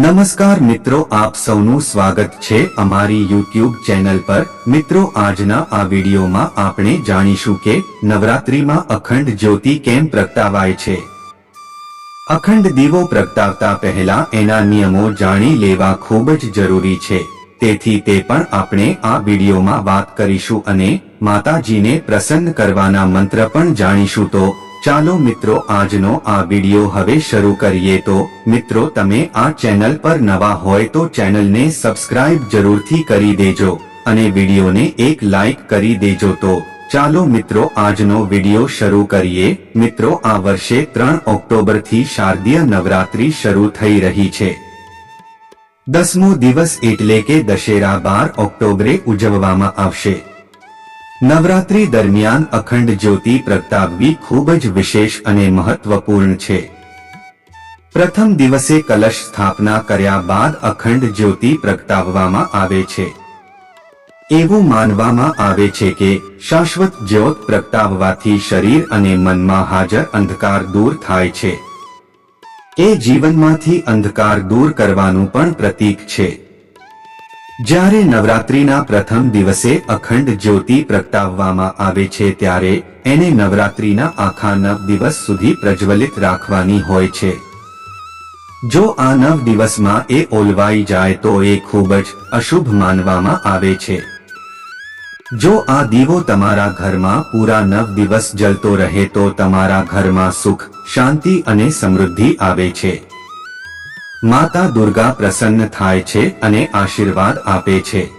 નમસ્કાર મિત્રો, આપ સૌનું સ્વાગત છે અમારી યુટ્યુબ ચેનલ પર. મિત્રો, આજના આ વિડીયોમાં આપણે જાણીશું કે નવરાત્રીમાં અખંડ જ્યોતિ કેમ પ્રગટાવાય છે. અખંડ દીવો પ્રગટાવતા પહેલા એના નિયમો જાણી લેવા ખૂબ જ જરૂરી છે. તેથી તે પણ આપણે આ વિડીયોમાં વાત કરીશું અને માતાજીને પ્રસન્ન કરવાના મંત્ર પણ જાણીશું તો ચાલો મિત્રો આજનો આ વીડિયો હવે શરૂ કરીએ તો, મિત્રો તમે આ ચેનલ પર નવા હોય તો ચેનલને સબસ્ક્રાઇબ જરૂરથી કરી દેજો અને વિડીયોને એક લાઈક કરી દેજો તો. ચાલો મિત્રો આજનો વીડિયો શરૂ કરીએ. મિત્રો આ વર્ષે ત્રણ ઓક્ટોબરથી શારદીય નવરાત્રી શરૂ થઈ રહી છે. દસમો દિવસ એટલે કે દશેરા બાર ઓક્ટોબરે ઉજવવામાં આવશે. નવરાત્રી દરમિયાન અખંડ જ્યોતિ પ્રગટાવવી ખૂબ જ વિશેષ અને મહત્વપૂર્ણ છે. પ્રથમ દિવસે કલશ સ્થાપના કર્યા બાદ અખંડ જ્યોતિ પ્રગટાવવામાં આવે છે. એવું માનવામાં આવે છે કે શાશ્વત જ્યોત પ્રગટાવવાથી શરીર અને મનમાં હાજર અંધકાર દૂર થાય છે. એ જીવનમાંથી અંધકાર દૂર કરવાનું પણ પ્રતીક છે. જ્યારે નવરાત્રીના પ્રથમ દિવસે અખંડ જ્યોતિ પ્રગટાવવામાં આવે છે ત્યારે એને નવરાત્રીના આખા નવ દિવસ સુધી પ્રજ્વલિત રાખવાની હોય છે. જો આ નવ દિવસમાં એ ઓલવાઈ જાય તો એ ખૂબ જ અશુભ માનવામાં આવે છે. જો આ દીવો તમારા ઘરમાં પૂરા નવ દિવસ જલતો રહે તો તમારા ઘરમાં સુખ, શાંતિ અને સમૃદ્ધિ આવે છે. માતા દુર્ગા પ્રસન્ન થાય છે અને આશીર્વાદ આપે છે.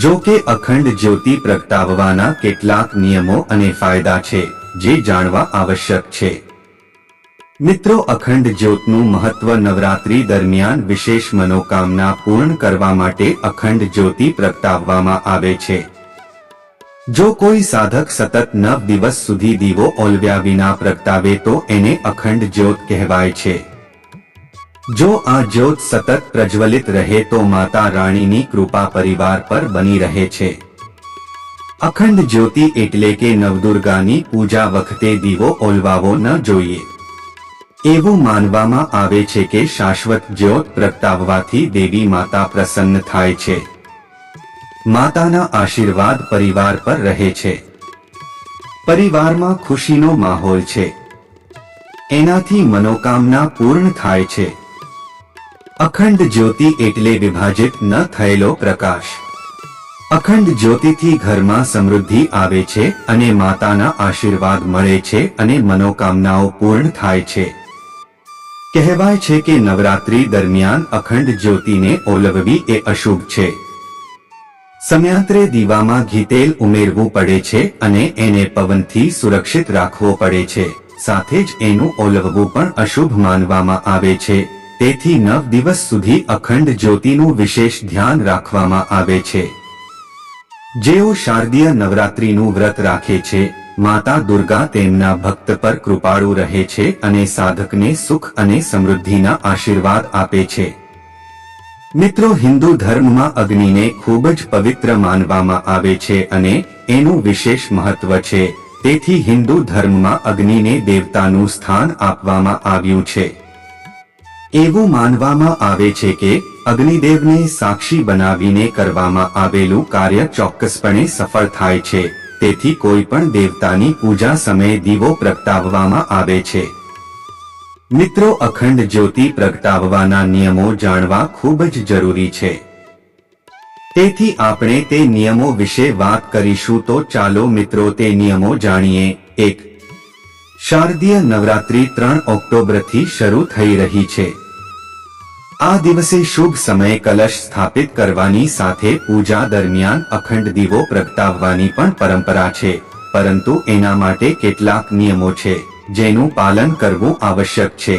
જો કે અખંડ જ્યોતિ પ્રગટાવવાના કેટલાક નિયમો અને ફાયદા છે, જે જાણવા આવશ્યક છે. મિત્રો, અખંડ જ્યોતનું મહત્વ નવરાત્રી દરમિયાન વિશેષ મનોકામના પૂર્ણ કરવા માટે અખંડ જ્યોતિ પ્રગટાવવામાં આવે છે. જો કોઈ સાધક સતત નવ દિવસ સુધી દીવો ઓલવ્યા વિના પ્રગટાવે તો એને અખંડ જ્યોત કહેવાય છે. જો આ જ્યોત સતત પ્રજ્વલિત રહે તો માતા રાણીની કૃપા પરિવાર પર બની રહે છે. અખંડ જ્યોતિ એટલે કે નવદુર્ગાની પૂજા વખતે દીવો ઓલવાવો ન જોઈએ. એવું માનવામાં આવે છે કે શાશ્વત જ્યોત પ્રગટાવવાથી દેવી માતા પ્રસન્ન થાય છે. માતાના આશીર્વાદ પરિવાર પર રહે છે. પરિવારમાં ખુશીનો માહોલ છે. એનાથી મનોકામના પૂર્ણ થાય છે. અખંડ જ્યોતિ એટલે વિભાજિત ન થયેલો પ્રકાશ. અખંડ જ્યોતિથી ઘરમાં સમૃદ્ધિ આવે છે અને માતાના આશીર્વાદ મળે છે અને મનોકામનાઓ પૂર્ણ થાય છે. કહેવાય છે કે નવરાત્રી દરમિયાન અખંડ જ્યોતિને ઓલવવી એ અશુભ છે. સમયાંતરે દીવામાં ઘી તેલ ઉમેરવું પડે છે અને એને પવનથી સુરક્ષિત રાખવો પડે છે. સાથે જ એનું ઓલવવું પણ અશુભ માનવામાં આવે છે. તેથી નવ દિવસ સુધી અખંડ જ્યોતિનું વિશેષ ધ્યાન રાખવામાં આવે છે. જેઓ શારદીય નવરાત્રીનું વ્રત રાખે છે, માતા દુર્ગા તેમના ભક્ત પર કૃપાળુ રહે છે અને સાધકને સુખ અને સમૃદ્ધિના આશીર્વાદ આપે છે. મિત્રો, હિન્દુ ધર્મમાં અગ્નિને ખૂબ જ પવિત્ર માનવામાં આવે છે અને એનું વિશેષ મહત્વ છે. તેથી હિન્દુ ધર્મમાં અગ્નિને દેવતાનું સ્થાન આપવામાં આવ્યું છે. એવું માનવામાં આવે છે કે અગ્નિદેવને સાક્ષી બનાવીને કરવામાં આવેલું કાર્ય ચોક્કસપણે સફળ થાય છે. તેથી કોઈ પણ દેવતાની પૂજા સમયે દીવો પ્રગટાવવામાં આવે છે. મિત્રો, અખંડ જ્યોતિ પ્રગટાવવાના નિયમો જાણવા ખૂબ જ જરૂરી છે. તેથી આપણે તે નિયમો વિશે વાત કરીશું તો ચાલો મિત્રો, તે નિયમો જાણીએ. એક શારદીય નવરાત્રી ત્રણ ઓક્ટોબરથી શરૂ થઈ રહી છે. આ દિવસે શુભ સમયે કલશ સ્થાપિત કરવાની સાથે પૂજા દરમિયાન અખંડ દીવો પ્રગટાવવાની પણ પરંપરા છે, પરંતુ એના માટે કેટલાક નિયમો છે, જેનું પાલન કરવું આવશ્યક છે.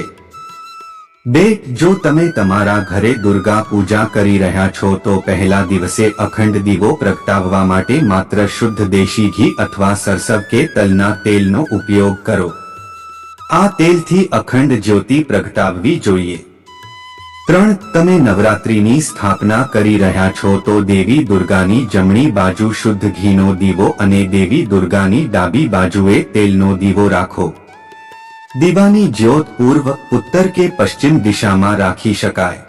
બે, જો તમે તમારા ઘરે દુર્ગા પૂજા કરી રહ્યા છો, તો પહેલા દિવસે અખંડ દીવો પ્રગટાવવા માટે માત્ર શુદ્ધ દેશી ઘી અથવા સરસવ કે તલના તેલનો ઉપયોગ કરો. આ તેલથી અખંડ જ્યોતિ પ્રગટાવવી જોઈએ. ત્રણ, તમે નવરાત્રીની સ્થાપના કરી રહ્યા છો, તો દેવી દુર્ગાની જમણી બાજુ શુદ્ધ ઘીનો દીવો અને દેવી દુર્ગાની ડાબી બાજુએ તેલનો દીવો રાખો. દીવાની જ્યોત પૂર્વ, ઉત્તર કે પશ્ચિમ દિશામાં રાખી શકાય.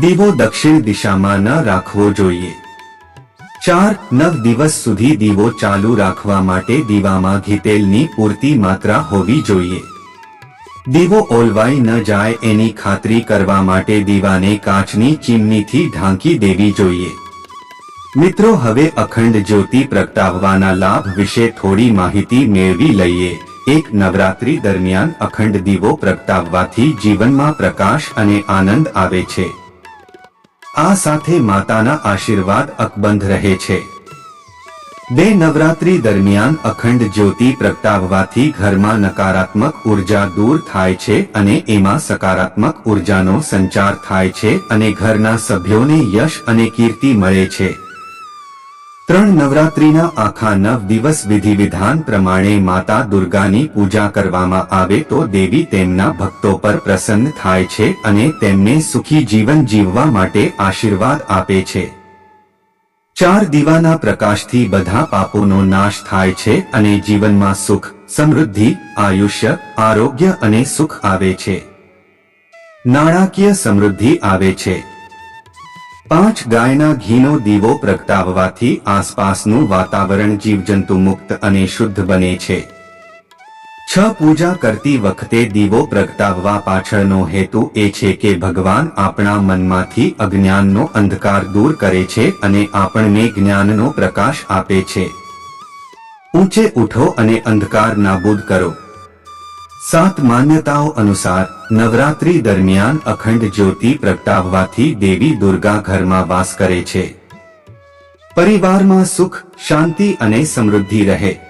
દીવો દક્ષિણ દિશામાં ન રાખવો જોઈએ. ચાર, નવ દિવસ સુધી દીવો ચાલુ રાખવા માટે દીવામાં ઘીતેલની પૂરતી માત્રા હોવી જોઈએ. દીવો ઓલવાઈ ન જાય એની ખાતરી કરવા માટે દીવાને કાચની ચીમનીથી ઢાંકી દેવી જોઈએ. મિત્રો, હવે અખંડ જ્યોતિ પ્રગટાવવાના લાભ વિશે થોડી માહિતી મેળવી લઈએ. એક નવરાત્રી દરમિયાન અખંડ દીવો પ્રગટાવવાથી જીવનમાં પ્રકાશ અને આનંદ આવે છે. આ સાથે માતાના આશીર્વાદ અકબંધ રહે છે. બે નવરાત્રી દરમિયાન અખંડ જ્યોતિ પ્રગટાવવાથી ઘરમાં નકારાત્મક ઊર્જા દૂર થાય છે અને એમાં સકારાત્મક ઉર્જાનો સંચાર થાય છે અને ઘરના સભ્યોને યશ અને કીર્તિ મળે છે. ત્રણ નવરાત્રીના આખા નવ દિવસ વિધિ વિધાન પ્રમાણે માતા દુર્ગાની પૂજા કરવામાં આવે તો દેવી તેમના ભક્તો પર પ્રસન્ન થાય છે અને તેમને સુખી જીવન જીવવા માટે આશીર્વાદ આપે છે. ચાર દીવાના પ્રકાશથી બધા પાપોનો નાશ થાય છે અને જીવનમાં સુખ, સમૃદ્ધિ, આયુષ્ય, આરોગ્ય અને સુખ આવે છે. નાણાકીય સમૃદ્ધિ આવે છે. પાંચ ગાયના ઘીનો દીવો પ્રગટાવવાથી આસપાસનું વાતાવરણ જીવજંતુ મુક્ત અને શુદ્ધ બને છે. છ પૂજા કરતી વખતે દીવો પ્રગટાવવા પાછળનો હેતુ એ છે કે ભગવાન આપણા મનમાંથી અજ્ઞાનનો અંધકાર દૂર કરે છે અને આપણને જ્ઞાનનો પ્રકાશ આપે છે. ઊંચે ઉઠો અને અંધકાર નાબૂદ કરો. સાત માન્યતાઓ અનુસાર, નવરાત્રી દરમિયાન અખંડ જ્યોતિ પ્રગટાવવાથી દેવી દુર્ગા ઘરમાં વાસ કરે છે. પરિવારમાં સુખ, શાંતિ અને સમૃદ્ધિ રહે.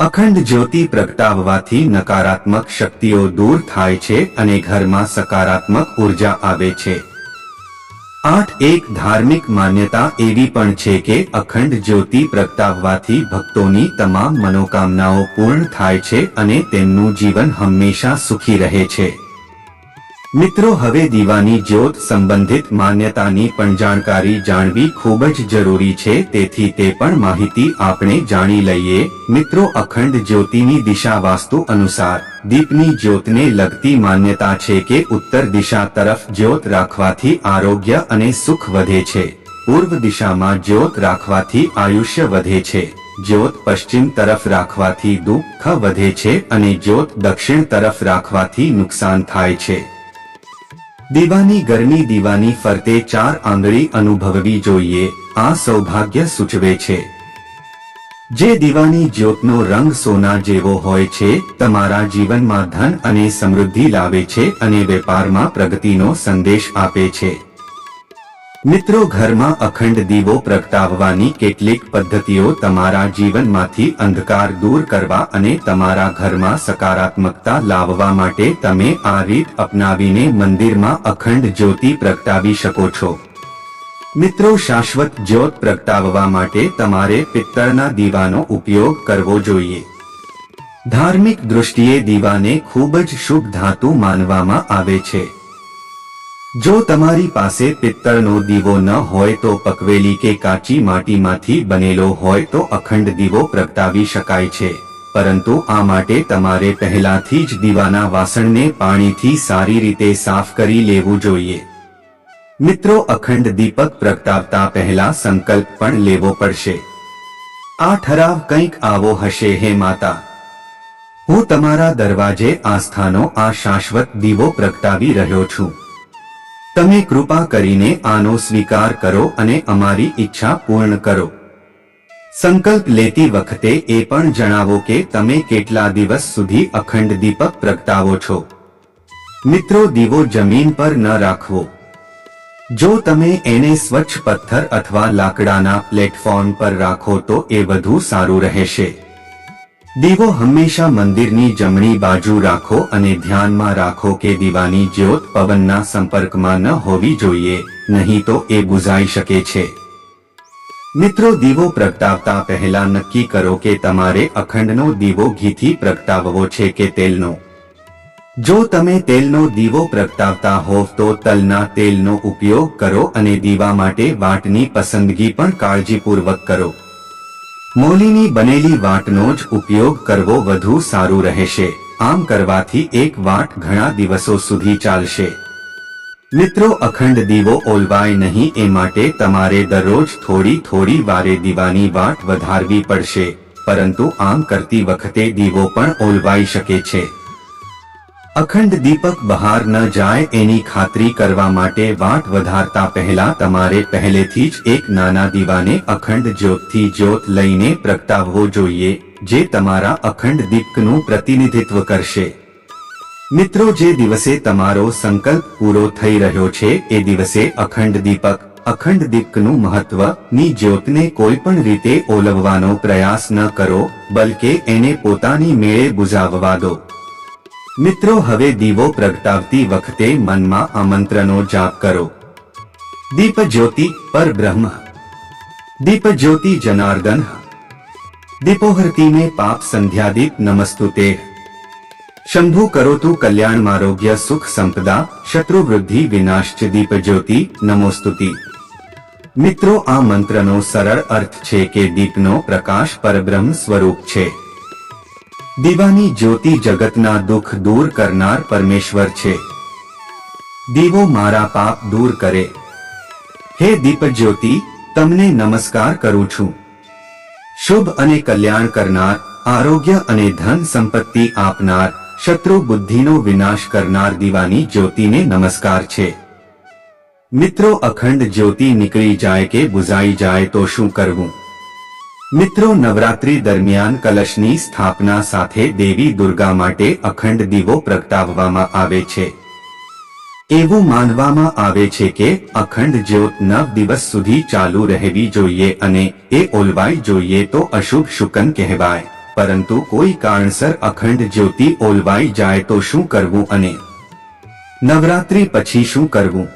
અખંડ જ્યોતિ પ્રગટાવવાથી નકારાત્મક શક્તિઓ દૂર થાય છે અને ઘરમાં સકારાત્મક ઊર્જા આવે છે. આઠ એક ધાર્મિક માન્યતા એવી પણ છે કે અખંડ જ્યોતિ પ્રગટાવવાથી ભક્તોની તમામ મનોકામનાઓ પૂર્ણ થાય છે અને તેમનું જીવન હંમેશા સુખી રહે છે. મિત્રો, હવે દીવાની જ્યોત સંબંધિત માન્યતાની પણ જાણકારી જાણવી ખૂબ જ જરૂરી છે, તેથી તે પણ માહિતી આપણે જાણી લઈએ. મિત્રો, અખંડ જ્યોતિની દિશા વાસ્તુ અનુસાર, દીપની જ્યોતને લગતી માન્યતા છે કે ઉત્તર દિશા તરફ જ્યોત રાખવાથી આરોગ્ય અને સુખ વધે છે. પૂર્વ દિશામાં જ્યોત રાખવાથી આયુષ્ય વધે છે. જ્યોત પશ્ચિમ તરફ રાખવાથી દુઃખ વધે છે અને જ્યોત દક્ષિણ તરફ રાખવાથી નુકસાન થાય છે. દીવાની ગરમી દીવાની ફરતે ચાર આંગળી અનુભવવી જોઈએ, આ સૌભાગ્ય સૂચવે છે. જે દીવાની જ્યોતનો રંગ સોના જેવો હોય છે, તમારા જીવનમાં ધન અને સમૃદ્ધિ લાવે છે અને વેપારમાં પ્રગતિનો સંદેશ આપે છે. મિત્રો ઘરમાં અખંડ દીવો પ્રગટાવવાની કેટલીક પદ્ધતિઓ તમારા જીવનમાંથી અંધકાર દૂર કરવા અને તમારા ઘરમાં સકારાત્મકતા લાવવા માટે તમે આ રીત અપનાવીને મંદિરમાં અખંડ જ્યોતિ પ્રગટાવી શકો છો. મિત્રો શાશ્વત જ્યોત પ્રગટાવવા માટે તમારે પિત્તળના દીવાનો ઉપયોગ કરવો જોઈએ. ધાર્મિક દૃષ્ટિએ દીવાને ખૂબ જ શુભ ધાતુ માનવામાં આવે છે. જો તમારી પાસે પિત્તળનો દીવો ન હોય તો પકવેલી કે કાચી માટીમાંથી બનેલો હોય તો અખંડ દીવો પ્રગટાવી શકાય છે. પરંતુ આ માટે તમારે પહેલાથી જ દીવાના વાસણને પાણીથી સારી રીતે સાફ કરી લેવું જોઈએ. મિત્રો, અખંડ દીપક પ્રગટાવતા પહેલા સંકલ્પ પણ લેવો પડશે. આ ઠરાવ કંઈક આવો હશે, હે માતા. હું તમારા દરવાજે આસ્થાનો આ શાશ્વત દીવો પ્રગટાવી રહ્યો છું. તમે કૃપા કરીને આનો સ્વીકાર કરો અને અમારી ઈચ્છા પૂર્ણ કરો. સંકલ્પ લેતી વખતે એ પણ જણાવો કે તમે કેટલા દિવસ સુધી અખંડ દીપક પ્રગટાવો છો. મિત્રો, દીવો જમીન પર ન રાખવો. જો તમે એને સ્વચ્છ પથ્થર અથવા લાકડાના પ્લેટફોર્મ પર રાખો તો એ વધુ સારું રહેશે. દીવો હંમેશા મંદિરની જમણી બાજુ રાખો અને ધ્યાનમાં રાખો કે દીવાની જ્યોત પવનના સંપર્કમાં ન હોવી જોઈએ, નહીં તો એ બુઝાઈ શકે છે. મિત્રો, દીવો પ્રગટાવતા પહેલા નક્કી કરો કે તમારે અખંડનો દીવો ઘીથી પ્રગટાવવો છે કે તેલનો. જો તમે તેલનો દીવો પ્રગટાવતા હોવ તો તલના તેલનો ઉપયોગ કરો અને દીવા માટે વાટની પસંદગી પણ કાળજીપૂર્વક કરો. મોલીની બનેલી વાટનો જ ઉપયોગ કરવો વધુ સારું રહેશે. આમ કરવાથી એક વાટ ઘણા દિવસો સુધી ચાલશે. મિત્રો, અખંડ દીવો ઓલવાય નહીં, એ માટે તમારે દરરોજ થોડી થોડી વારે દીવાની વાટ વધારવી પડશે. પરંતુ આમ કરતી વખતે દીવો પણ ઓલવાઈ શકે છે. અખંડ દીપક બહાર ન જાય એની ખાતરી કરવા માટે વાટ વધારતા પહેલા તમારે પહેલેથી જ એક નાના દીવાને અખંડ જ્યોતથી જ્યોત લઈને પ્રગટાવવો જોઈએ, જે તમારા અખંડ દીપકનું પ્રતિનિધિત્વ કરશે. મિત્રો, જે દિવસે તમારો સંકલ્પ પૂરો થઈ રહ્યો છે, એ દિવસે અખંડ દીપક, અખંડ દીપકનું મહત્વ, ની જ્યોતને કોઈ પણ રીતે ઓલવવાનો પ્રયાસ ન કરો, બલકે એને પોતાની મેળે બુઝાવવા દો. મિત્રો હવે દીવો પ્રગટાવતી વખતે મનમાં આ જાપ કરો. દીપ જ્યોતિ પર બ્રહ્મ. દીપ જ્યોતિ જનાર્દન. દીપોહરતી મે પાપ સંધ્યાદીપ નમસ્તુતે. શંભુ કરોતુ કલ્યાણ આરોગ્ય સુખ સંપદા શત્રુ વૃદ્ધિ વિનાશ દીપ જ્યોતિ નમોસ્તુતિ. મિત્રો આ મંત્રનો સરળ અર્થ છે કે દીપનો પ્રકાશ પરબ્રહ્મ સ્વરૂપ છે. દીવાની જ્યોતિ જગતના દુઃખ દૂર કરનાર પરમેશ્વર છે. દીવો મારા પાપ દૂર કરે. હે દીપ જ્યોતિ તમને નમસ્કાર કરું છું. શુભ અને કલ્યાણ કરનાર, આરોગ્ય અને ધન સંપત્તિ આપનાર, શત્રુ બુદ્ધિનો વિનાશ કરનાર દીવાની જ્યોતિને નમસ્કાર છે. મિત્રો અખંડ જ્યોતિ નીકળી જાય કે બુઝાઈ જાય તો શું કરવું? મિત્રો, નવરાત્રી દરમિયાન કલશની સ્થાપના સાથે દેવી દુર્ગા માટે અખંડ દીવો પ્રગટાવવામાં આવે છે. એવું માનવામાં આવે છે કે અખંડ જ્યોત નવ દિવસ સુધી ચાલુ રહેવી જોઈએ અને એ ઓલવાઈ જોઈએ તો અશુભ શુકન કહેવાય. પરંતુ કોઈ કારણસર અખંડ જ્યોતિ ઓલવાઈ જાય તો શું કરવું અને નવરાત્રી પછી શું કરવું?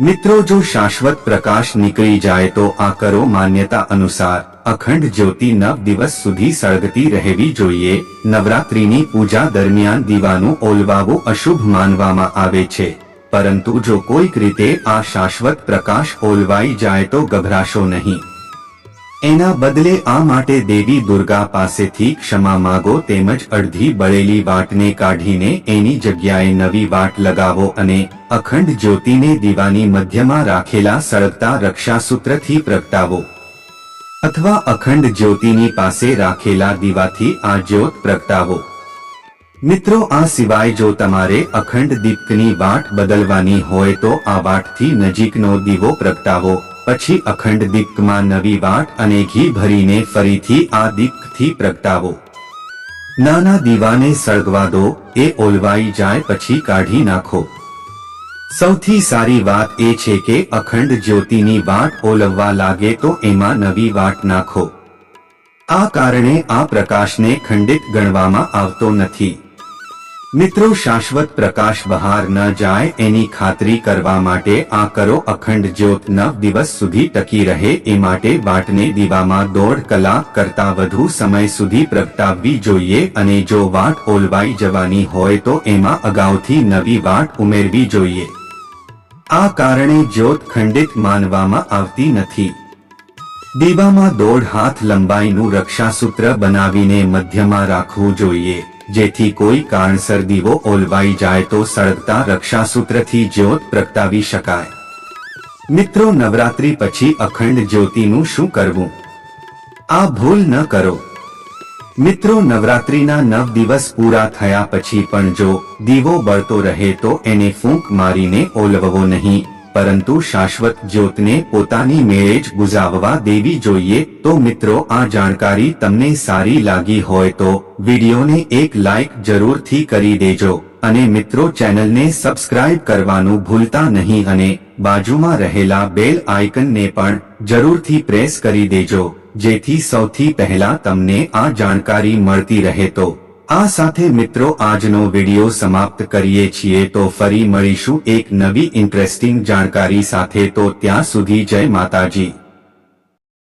મિત્રો, જો શાશ્વત પ્રકાશ નીકળી જાય તો આ કરો માન્યતા અનુસાર. અખંડ જ્યોતિ નવ દિવસ સુધી સળગતી રહેવી જોઈએ. નવરાત્રીની પૂજા દરમિયાન દીવાનું ઓલવાવું અશુભ માનવામાં આવે છે. પરંતુ જો કોઈક રીતે આ શાશ્વત પ્રકાશ ઓલવાઈ જાય તો ગભરાશો નહીં. એના બદલે આ માટે દેવી દુર્ગા પાસેથી ક્ષમા માગો તેમજ અડધી બળેલી વાટને કાઢીને એની જગ્યાએ નવી વાટ લગાવો અને અખંડ જ્યોતિને દીવાની મધ્યમાં રાખેલા સળગતા રક્ષાસૂત્રથી પ્રગટાવો. અથવા અખંડ જ્યોતિની પાસે રાખેલા દીવાથી આ જ્યોત પ્રગટાવો મિત્રો, આ સિવાય જો તમારે અખંડ દીપકની વાટ બદલવાની હોય તો આ વાટથી નજીકનો દીવો પ્રગટાવો પછી અખંડ દીપકમાં નવી વાટ અને ઘી ભરીને ફરીથી આ દીપકથી પ્રગટાવો નાના દીવાને સળગવા દો, એ ઓલવાઈ જાય પછી કાઢી નાખો. સૌથી સારી વાત એ છે કે અખંડ જ્યોતિની વાટ ઓલવવા લાગે તો એમાં નવી વાટ નાખો. આ કારણે આ પ્રકાશને ખંડિત ગણવામાં આવતો નથી. મિત્રો, શાશ્વત પ્રકાશ બહાર ન જાય એની ખાતરી કરવા માટે આ કરો. અખંડ જ્યોત નવ દિવસ સુધી ટકી રહે એ માટે વાટને દીવામાં દોઢ કલાક કરતા વધુ સમય સુધી પ્રગટાવવી જોઈએ અને જો વાટ ઓલવાઈ જવાની હોય તો એમાં અગાઉથી નવી વાટ ઉમેરવી જોઈએ. આ કારણે જ્યોત ખંડિત માનવામાં આવતી નથી. દીવામાં દોઢ હાથ લંબાઈનું રક્ષાસૂત્ર બનાવીને મધ્યમાં રાખવું જોઈએ. જેથી કોઈ કારણસર દીવો ઓલવાઈ જાય તો સળગતા રક્ષાસૂત્રથી જ્યોત પ્રગટાવી શકાય. મિત્રો, નવરાત્રી પછી અખંડ જ્યોતિનું શું કરવું? આ ભૂલ ન કરો. મિત્રો, નવરાત્રીના નવ દિવસ પૂરા થયા પછી પણ જો દીવો બળતો રહે તો એને ફૂંક મારીને ઓલવવો નહીં. પરંતુ શાશ્વત જ્યોતને પોતાની મેળે જ બુઝાવવા દેવી જોઈએ, તો મિત્રો આ જાણકારી તમને સારી લાગી હોય તો વિડીયોને એક લાઈક જરૂરથી કરી દેજો, અને મિત્રો ચેનલને સબસ્ક્રાઇબ કરવાનું ભૂલતા નહીં અને બાજુમાં રહેલા બેલ આઇકનને પણ જરૂરથી પ્રેસ કરી દેજો, જેથી સૌથી પહેલા તમને આ જાણકારી મળતી રહે તો આ સાથે મિત્રો આજનો વિડિયો સમાપ્ત કરીએ છીએ તો ફરી મળીશું એક નવી ઇન્ટરેસ્ટિંગ જાણકારી સાથે તો ત્યાં સુધી જય માતાજી.